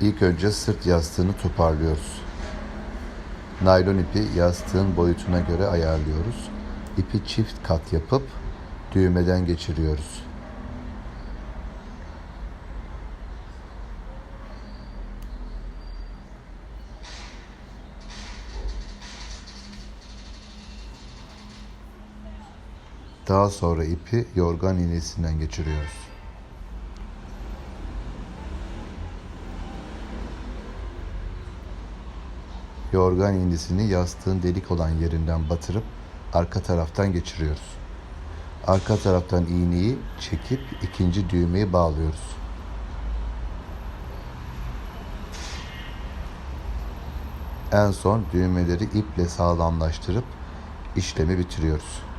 İlk önce sırt yastığını toparlıyoruz. Naylon ipi yastığın boyutuna göre ayarlıyoruz. İpi çift kat yapıp düğmeden geçiriyoruz. Daha sonra ipi yorgan iğnesinden geçiriyoruz. Yorgan iğnesini yastığın delik olan yerinden batırıp arka taraftan geçiriyoruz. Arka taraftan iğneyi çekip ikinci düğmeyi bağlıyoruz. En son düğmeleri iple sağlamlaştırıp işlemi bitiriyoruz.